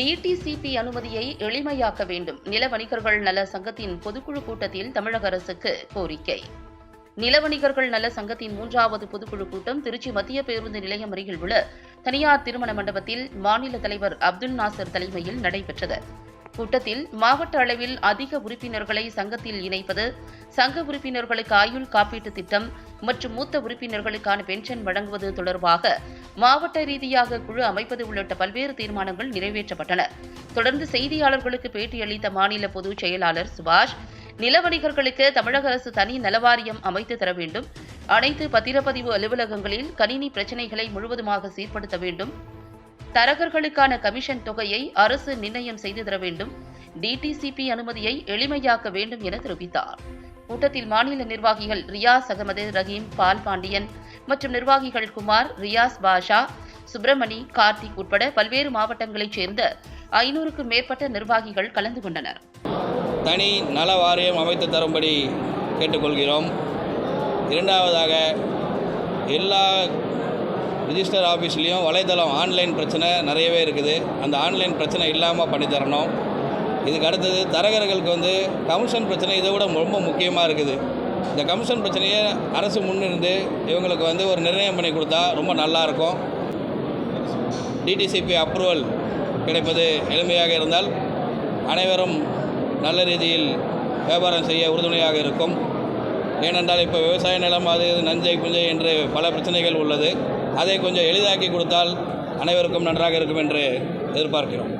DTCP அனுமதியை எளிமையாக்க வேண்டும். நில வணிகர்கள் நல சங்கத்தின் பொதுக்குழு கூட்டத்தில் தமிழக அரசுக்கு கோரிக்கை. நில வணிகர்கள் நல சங்கத்தின் மூன்றாவது பொதுக்குழு கூட்டம் திருச்சி மத்திய பேருந்து நிலையம் அருகில் உள்ள தனியார் திருமண மண்டபத்தில் மாநில தலைவர் அப்துல் நாசர் தலைமையில் நடைபெற்றது. கூட்டத்தில் மாவட்ட அளவில் அதிக உறுப்பினர்களை சங்கத்தில் இணைப்பது சங்க உறுப்பினர்களுக்கு ஆயுள் காப்பீட்டு திட்டம் மற்றும் மூத்த உறுப்பினர்களுக்கான பென்ஷன் வழங்குவது தொடர்பாக மாவட்ட ரீதியாக குழு அமைப்பது உள்ளிட்ட பல்வேறு தீர்மானங்கள் நிறைவேற்றப்பட்டன. தொடர்ந்து செய்தியாளர்களுக்கு பேட்டியளித்த மாநில பொதுச் செயலாளர் சுபாஷ் நில வணிகர்களுக்கு தமிழக அரசு தனி நலவாரியம் அமைத்து தர வேண்டும். அனைத்து பத்திரப்பதிவு அலுவலகங்களில் கணினி பிரச்சினைகளை முழுவதுமாக சீர்படுத்த வேண்டும். தரகர்களுக்கான கமிஷன் தொகையை அரசு நிர்ணயம் செய்து தர வேண்டும். டிடிசிபி அனுமதியை எளிமையாக்க வேண்டும் என தெரிவித்தார். கூட்டத்தில் மாநில நிர்வாகிகள் ரியாஸ் அகமது ரஹீம் பால் பாண்டியன் மற்றும் நிர்வாகிகள் குமார் ரியாஸ் பாஷா சுப்பிரமணி கார்த்திக் உட்பட பல்வேறு மாவட்டங்களைச் சேர்ந்த ஐநூறுக்கும் மேற்பட்ட நிர்வாகிகள் கலந்து கொண்டனர். தனி நல வாரியம் அமைத்து தரும்படி கேட்டுக்கொள்கிறோம். இரண்டாவதாக எல்லா ரிஜிஸ்டர் ஆஃபீஸ்லேயும் வலைதளம் ஆன்லைன் பிரச்சனை நிறையவே இருக்குது. அந்த ஆன்லைன் பிரச்சனை இல்லாமல் பண்ணித்தரணும் இதுக்கு அடுத்தது தரகர்களுக்கு வந்து கமிஷன் பிரச்சனை இதை விட ரொம்ப முக்கியமாக இருக்குது. இந்த கமிஷன் பிரச்சனையை அரசு முன்னிருந்து இவங்களுக்கு வந்து ஒரு நிர்ணயம் பண்ணி கொடுத்தா ரொம்ப நல்லாயிருக்கும் டிடிசிபி அப்ரூவல் கிடைப்பது எளிமையாக இருந்தால் அனைவரும் நல்ல ரீதியில் வியாபாரம் செய்ய உறுதுணையாக இருக்கும். ஏனென்றால் இப்போ விவசாய நிலம் அது நஞ்சை புஞ்சை என்று பல பிரச்சனைகள் உள்ளது. அதை கொஞ்சம் எளிதாக்கி கொடுத்தால் அனைவருக்கும் நன்றாக இருக்கும் என்று எதிர்பார்க்கிறோம்.